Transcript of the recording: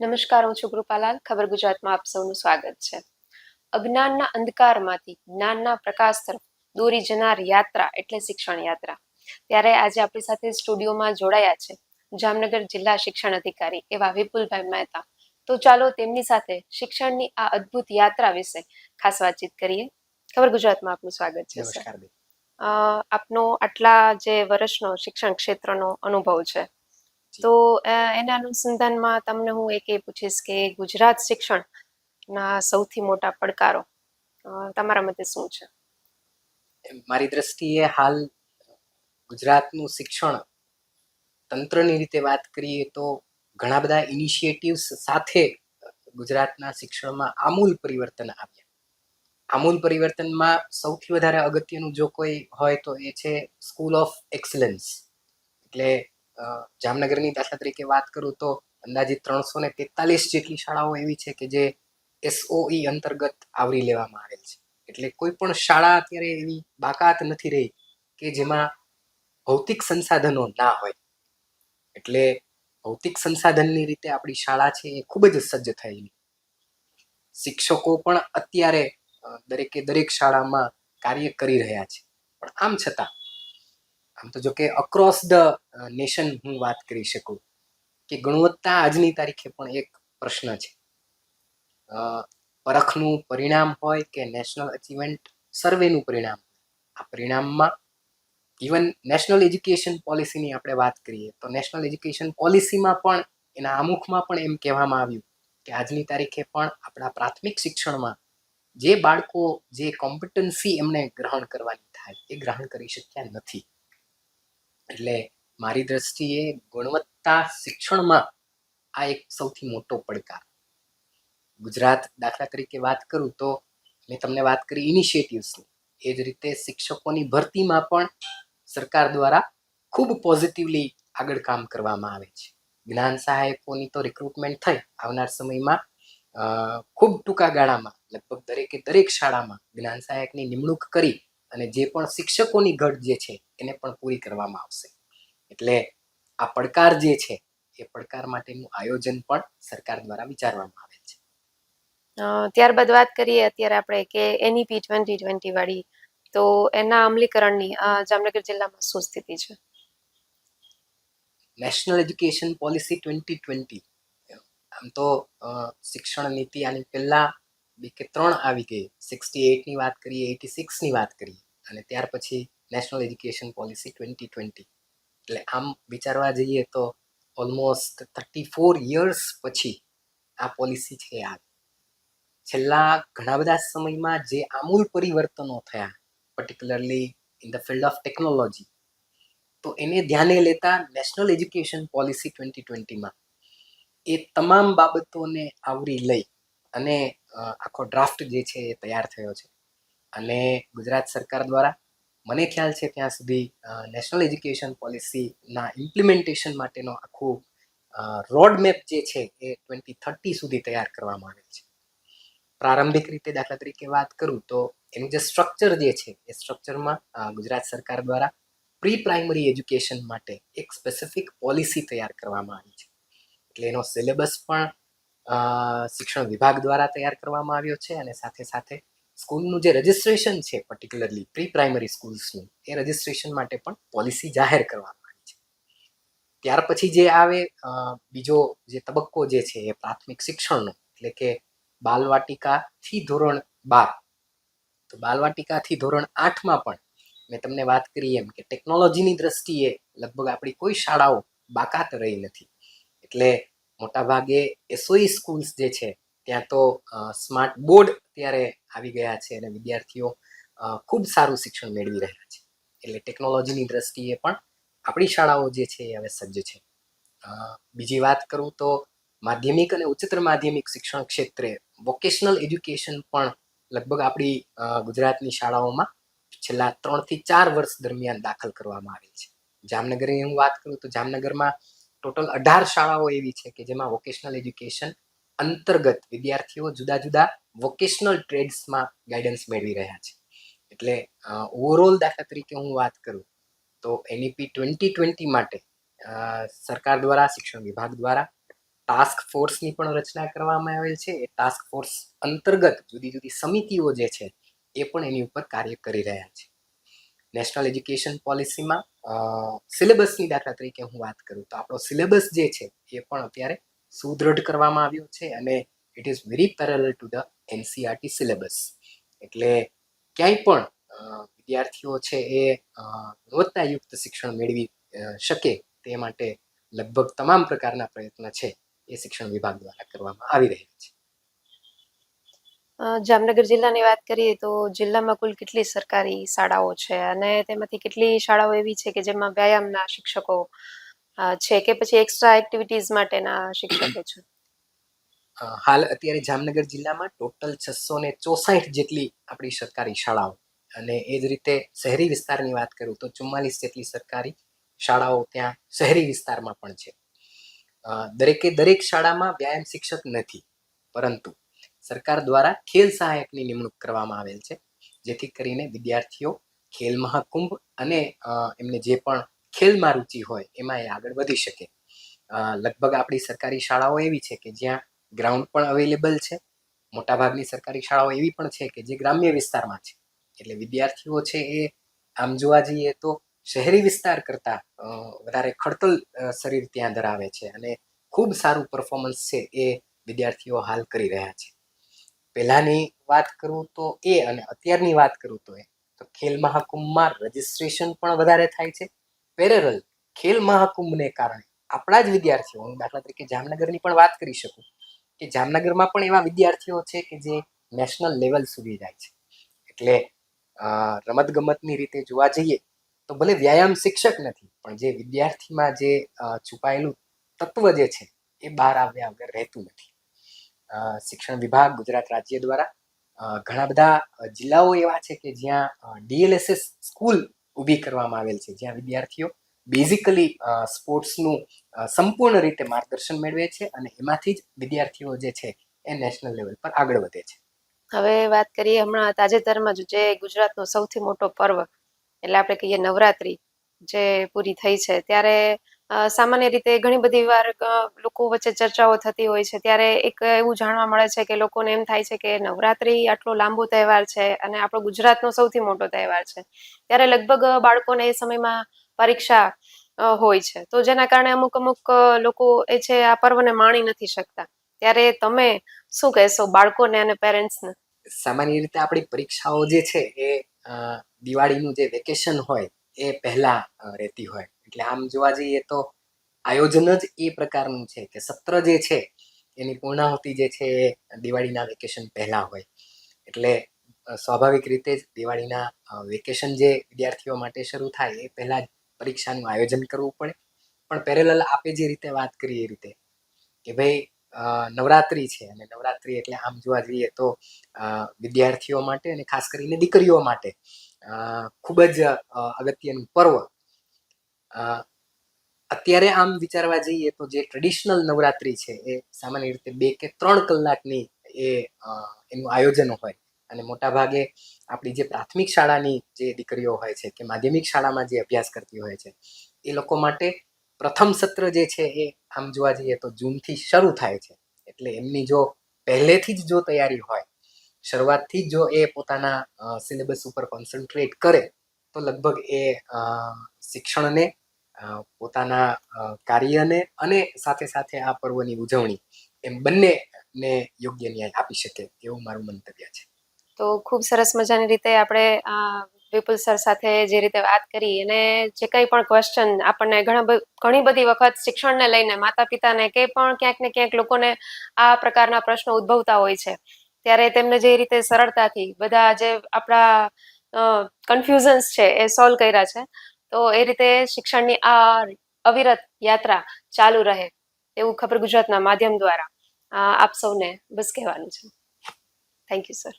નમસ્કાર હું છું કૃપાલાલ. ખબર ગુજરાતમાં આપ સૌનું સ્વાગત છે. અજ્ઞાનના અંધકારમાંથી જ્ઞાનના પ્રકાશ તરફ દોરી જનાર યાત્રા એટલે શિક્ષણ યાત્રા. ત્યારે આજે આપણી સાથે સ્ટુડિયોમાં જોડાયા છે જામનગર જિલ્લા શિક્ષણ અધિકારી એવા વિપુલભાઈ મહેતા. તો ચાલો તેમની સાથે શિક્ષણની આ અદ્ભુત યાત્રા વિશે ખાસ વાતચીત કરીએ. ખબર ગુજરાતમાં આપનું સ્વાગત છે નમસ્કાર આપનો આટલા જે વર્ષનો શિક્ષણ ક્ષેત્રનો અનુભવ છે તો એના અનુસંધાનમાં તમને હું એક એ પૂછીશ કે ગુજરાત શિક્ષણના સૌથી મોટા પડકારો તમારા મતે શું છે? મારી દ્રષ્ટિએ હાલ ગુજરાતનું શિક્ષણ તંત્રની રીતે વાત કરીએ તો ઘણા બધા ઇનિશિયેટિવ્સ સાથે ગુજરાતના શિક્ષણમાં આમૂલ પરિવર્તન આવ્યા. આમૂલ પરિવર્તનમાં સૌથી વધારે અગત્યનું જો કોઈ હોય તો એ છે સ્કૂલ ઓફ એક્સલન્સ એટલે જામનગરની દાખલા તરીકે વાત કરું તો અંદાજિત ત્રણસો ને તેતાલીસ જેટલી શાળાઓ એવી છે કે જે એસઓઈ અંતર્ગત આવરી લેવામાં આવેલ છે. એટલે કોઈ પણ શાળા અત્યારે એવી બાકાત નથી રહી કે જેમાં ભૌતિક સંસાધનો ના હોય. એટલે ભૌતિક સંસાધનની રીતે આપણી શાળા છે એ ખૂબ જ સજ્જ થયેલી. શિક્ષકો પણ અત્યારે દરેકે દરેક શાળામાં કાર્ય કરી રહ્યા છે. પણ આમ છતાં આમ તો જો કે અક્રોસ ધ નેશન હું વાત કરી શકું કે ગુણવત્તા આજની તારીખે પણ એક પ્રશ્ન છે. પરખનું પરિણામ હોય કે નેશનલ અચીવમેન્ટ સર્વેનું પરિણામ? આ પરિણામમાં ઇવન નેશનલ એજ્યુકેશન પોલિસીની આપણે વાત કરીએ તો નેશનલ એજ્યુકેશન પોલિસીમાં પણ, એના આમુખમાં પણ એમ કહેવામાં આવ્યું કે આજની તારીખે પણ આપણા પ્રાથમિક શિક્ષણમાં જે બાળકો જે કોમ્પિટન્સી એમને ગ્રહણ કરવાની થાય એ ગ્રહણ કરી શક્યા નથી. એટલે મારી દ્રષ્ટિએ ગુણવત્તા શિક્ષણમાં આ એક સૌથી મોટો પડકાર. ગુજરાત દાખલા તરીકે વાત કરું તો મેં તમને વાત કરી ઇનિશિયેટિવ્સની એ જ રીતે શિક્ષકોની ભરતીમાં પણ સરકાર દ્વારા ખૂબ પોઝિટિવલી આગળ કામ કરવામાં આવે છે. જ્ઞાન સહાયકોની તો રિક્રુટમેન્ટ થઈ. આવનાર સમયમાં ખૂબ ટૂંકા ગાળામાં, લગભગ દરેકે દરેક શાળામાં જ્ઞાન સહાયકની નિમણૂક કરી અને જે પણ શિક્ષકોની ઘટ જે છે એને પણ પૂરી કરવામાં આવશે. એટલે આ પડકાર જે છે એ પડકાર માટેનું આયોજન પણ સરકાર દ્વારા વિચારવામાં આવે છે. ત્યારબાદ વાત કરીએ અત્યારે આપણે કે એનઈપી ટ્વેન્ટી ટ્વેન્ટી વાળી. તો એના અમલીકરણની જામનગર જિલ્લામાં શું સ્થિતિ છે? National education policy twenty twenty આમ તો શિક્ષણ નીતિ આની પહેલા બે કે ત્રણ આવી ગઈ. સિક્સટી એટની વાત કરીએ એટી સિક્સની વાત કરીએ. અને ત્યાર પછી national education policy twenty twenty એટલે આમ વિચારવા જઈએ તો ઓલમોસ્ટ થર્ટી ફોર યર્સ પછી આ પોલિસી છે આ છેલ્લા ઘણા બધા સમયમાં જે આમૂલ પરિવર્તનો થયા particularly in the field of technology તો એને ધ્યાને લેતા નેશનલ એજ્યુકેશન પોલિસી ટ્વેન્ટી ટ્વેન્ટીમાં એ તમામ બાબતોને આવરી લઈ અને આખો ડ્રાફ્ટ જે છે એ તૈયાર થયો છે. અને ગુજરાત સરકાર દ્વારા મને ખ્યાલ છે ત્યાં સુધી નેશનલ એજ્યુકેશન પોલિસીના ઇમ્પ્લિમેન્ટેશન માટેનો આખું રોડ મેપ જે છે એ ટ્વેન્ટી થર્ટી સુધી તૈયાર કરવામાં આવેલ છે. પ્રારંભિક રીતે દાખલા તરીકે વાત કરું તો એનું જે સ્ટ્રક્ચર જે છે એ સ્ટ્રક્ચરમાં ગુજરાત સરકાર દ્વારા પ્રી પ્રાઇમરી એજ્યુકેશન માટે એક સ્પેસિફિક પોલિસી તૈયાર કરવામાં આવી છે. એટલે એનો સિલેબસ પણ શિક્ષણ વિભાગ દ્વારા તૈયાર કરવામાં આવ્યો છે અને સાથે સાથે સ્કૂલનું જે રજિસ્ટ્રેશન છે પર્ટિક્યુલરલી પ્રી પ્રાઇમરી સ્કૂલ્સનું એ રજિસ્ટ્રેશન માટે પણ પોલિસી જાહેર કરવામાં આવી છે. ત્યાર પછી જે આવે બીજો જે તબક્કો જે છે એ પ્રાથમિક શિક્ષણનો, એટલે કે બાલવાટિકાથી ધોરણ બાર. તો બાલવાટિકાથી ધોરણ આઠમાં પણ મેં તમને વાત કરી એમ કે ટેકનોલોજીની દ્રષ્ટિએ લગભગ આપણી કોઈ શાળાઓ બાકાત રહી નથી. એટલે મોટાભાગે એસઓઈ સ્કૂલ્સ જે છે, ત્યાં તો સ્માર્ટ બોર્ડ ત્યારે આવી ગયા છે અને વિદ્યાર્થીઓ ખૂબ સારું શિક્ષણ મેળવી રહ્યા છે. એટલે ટેકનોલોજીની દ્રષ્ટિએ પણ આપણી શાળાઓ જે છે એ હવે સજ્જ છે. બીજી વાત કરું તો માધ્યમિક અને ઉચ્ચતર માધ્યમિક શિક્ષણ ક્ષેત્રે વોકેશનલ એજ્યુકેશન પણ લગભગ આપણી ગુજરાતની શાળાઓમાં છેલ્લા ત્રણથી ચાર વર્ષ દરમિયાન દાખલ કરવામાં આવેલ છે. જામનગરની હું વાત કરું તો જામનગરમાં ટોટલ અઢાર શાળાઓ એવી છે કે જેમાં વોકેશનલ એજ્યુકેશન અંતર્ગત વિદ્યાર્થીઓ જુદા જુદા વોકેશનલ ટ્રેડ્સમાં ગાઈડન્સ મેળવી રહ્યા છે. એટલે ઓવરઓલ દાખલા તરીકે હું વાત કરું, તો એનઈપી ટ્વેન્ટી ટ્વેન્ટી માટે સરકાર દ્વારા, શિક્ષણ વિભાગ દ્વારા ટાસ્ક ફોર્સની પણ રચના કરવામાં આવેલ છે. એ ટાસ્ક ફોર્સ અંતર્ગત જુદી જુદી સમિતિઓ જે છે, એ પણ એની ઉપર કાર્ય કરી રહ્યા છે. નેશનલ એજ્યુકેશન પોલિસીમાં સિલેબસની દાખલા તરીકે હું વાત કરું તો આપણો સિલેબસ જે છે એ પણ અત્યારે સુદૃઢ કરવામાં આવ્યો છે અને it is very parallel to the NCERT syllabus એટલે ક્યાંય પણ વિદ્યાર્થીઓ છે એ ગુણવત્તાયુક્ત શિક્ષણ મેળવી શકે તે માટે લગભગ તમામ પ્રકારના પ્રયત્ન છે એ શિક્ષણ વિભાગ દ્વારા કરવામાં આવી રહ્યા છે. જામનગર જિલ્લાની વાત કરીએ તો જિલ્લામાં કુલ કેટલી સરકારી શાળાઓ છે? અને તેમાંથી કેટલી શાળાઓ એવી છે કે જેમાં વ્યાયામના શિક્ષકો છે કે પછી એક્સ્ટ્રા એક્ટિવિટીઝ માટેના શિક્ષકો છે? હાલ અત્યારે જામનગર જિલ્લામાં ટોટલ છસો ને ચોસાઠ જેટલી આપણી સરકારી શાળાઓ. અને એ જ રીતે શહેરી વિસ્તારની વાત કરું તો ચુમ્માલીસ જેટલી સરકારી શાળાઓ ત્યાં શહેરી વિસ્તારમાં પણ છે. દરેકે દરેક શાળામાં વ્યાયામ શિક્ષક નથી. પરંતુ સરકાર દ્વારા ખેલ સહાયકની નિમણૂક કરવામાં આવેલ છે. જેથી કરીને વિદ્યાર્થીઓ ખેલ મહાકુંભ અને એમને જે પણ ખેલમાં રુચિ હોય એમાં એ આગળ વધી શકે. લગભગ આપણી સરકારી શાળાઓ એવી છે કે જ્યાં ગ્રાઉન્ડ પણ અવેલેબલ છે. મોટાભાગની સરકારી શાળાઓ એવી પણ છે કે જે ગ્રામ્ય વિસ્તારમાં છે. એટલે વિદ્યાર્થીઓ છે એ, આમ જોવા જઈએ તો શહેરી વિસ્તાર કરતાં વધારે ખડતલ શરીર ત્યાં ધરાવે છે અને ખૂબ સારું પરફોર્મન્સ છે એ વિદ્યાર્થીઓ હાલ કરી રહ્યા છે. પહેલાની વાત કરું તો એ અને અત્યારની વાત કરું તો એ. તો ખેલ મહાકુંભમાં રજિસ્ટ્રેશન પણ વધારે થાય છે. પેરેરલ ખેલ મહાકુંભને કારણે આપણા જ વિદ્યાર્થીઓ, હું દાખલા તરીકે જામનગરની પણ વાત કરી શકું કે જામનગરમાં પણ એવા વિદ્યાર્થીઓ છે કે જે નેશનલ લેવલ સુધી જાય છે. એટલે રમત ગમતની રીતે જોવા જઈએ તો ભલે વ્યાયામ શિક્ષક નથી, પણ જે વિદ્યાર્થીમાં જે છુપાયેલું તત્વ જે છે એ બહાર આવ્યા વગર રહેતું નથી. શિક્ષણ વિભાગ, ગુજરાત રાજ્ય દ્વારા. ઘણા બધા જિલ્લાઓ એવા છે કે જ્યાં ડીએલએસએસ સ્કૂલ ઊભી કરવામાં આવેલ છે, જ્યાં વિદ્યાર્થીઓ બેઝિકલી સ્પોર્ટ્સનું સંપૂર્ણ રીતે માર્ગદર્શન મેળવે છે અને એમાંથી જ વિદ્યાર્થીઓ જે છે એ નેશનલ લેવલ પર આગળ વધે છે. હવે વાત કરીએ હમણાં તાજેતરમાં જ, જે ગુજરાતનો સૌથી મોટો પર્વ, એટલે આપણે કહીએ નવરાત્રી, જે પૂરી થઈ છે, ત્યારે સામાન્ય રીતે ઘણી બધી વાર લોકો વચ્ચે ચર્ચાઓ થતી હોય છે. ત્યારે એક એવું જાણવા મળે છે કે લોકોને એમ થાય છે કે નવરાત્રી આટલો લાંબો તહેવાર છે અને આપણો ગુજરાતનો સૌથી મોટો તહેવાર છે. ત્યારે લગભગ બાળકોને એ સમયમાં પરીક્ષા હોય છે. તો જેના કારણે અમુક અમુક લોકો એ છે આ પર્વને માણી નથી શકતા. ત્યારે તમે શું કહેશો બાળકોને અને પેરેન્ટ્સને? સામાન્ય રીતે આપણી પરીક્ષાઓ જે છે એ દિવાળીનું જે વેકેશન હોય એ પહેલા રહેતી હોય. એટલે આમ જોવા જઈએ તો આયોજન જ એ પ્રકારનું છે કે સત્ર જે છે, એની પૂર્ણાહુતિ જે છે એ દિવાળીના વેકેશન પહેલા હોય. એટલે સ્વાભાવિક રીતે જ દિવાળીના વેકેશન જે વિદ્યાર્થીઓ માટે શરૂ થાય એ પહેલાં જ પરીક્ષાનું આયોજન કરવું પડે. પણ પેરેલલ આપે જે રીતે વાત કરી એ રીતે કે ભાઈ નવરાત્રિ છે અને નવરાત્રિ એટલે આમ જોવા જઈએ તો વિદ્યાર્થીઓ માટે અને ખાસ કરીને દીકરીઓ માટે ખૂબ જ અગત્યનું પર્વ અત્યારે આમ વિચારવા જઈએ તો જે ટ્રેડિશનલ નવરાત્રી છે એ સામાન્ય રીતે બે કે ત્રણ કલાકની એ એનું આયોજન હોય. અને મોટાભાગે આપણી જે પ્રાથમિક શાળાની જે દીકરીઓ હોય છે કે માધ્યમિક શાળામાં જે અભ્યાસ કરતી હોય છે, એ લોકો માટે પ્રથમ સત્ર જે છે એ આમ જોવા જઈએ તો જૂનથી શરૂ થાય છે. એટલે એમની જો પહેલેથી જ જો તૈયારી હોય, શરૂઆતથી જો એ પોતાના સિલેબસ ઉપર કોન્સન્ટ્રેટ કરે, તો લગભગ એ શિક્ષણને પોતાના કાર્યને અને સાથે સાથે આ પર્વની ઉજવણી એમ બંને ને યોગ્ય ન્યાય આપી શકે એવું મારું મંતવ્ય છે. તો ખૂબ સરસ મજાની રીતે આપણે વિપુલ સર સાથે જે રીતે વાત કરી અને જે કંઈ પણ ક્વેશ્ચન આપણને ઘણા ઘણી બધી વખત શિક્ષણને લઈને માતા પિતાને કે પણ ક્યાંક ને ક્યાંક લોકોને આ પ્રકારના પ્રશ્નો ઉદ્ભવતા હોય છે. ત્યારે તેમને જે રીતે સરળતાથી બધા જે આપણા કન્ફ્યુઝન્સ છે એ સોલ્વ કર્યા છે. તો એ રીતે શિક્ષણની આ અવિરત યાત્રા ચાલુ રહે એવું ખબર ગુજરાતના માધ્યમ દ્વારા આપ સૌને બસ કહેવાનું છે. Thank you sir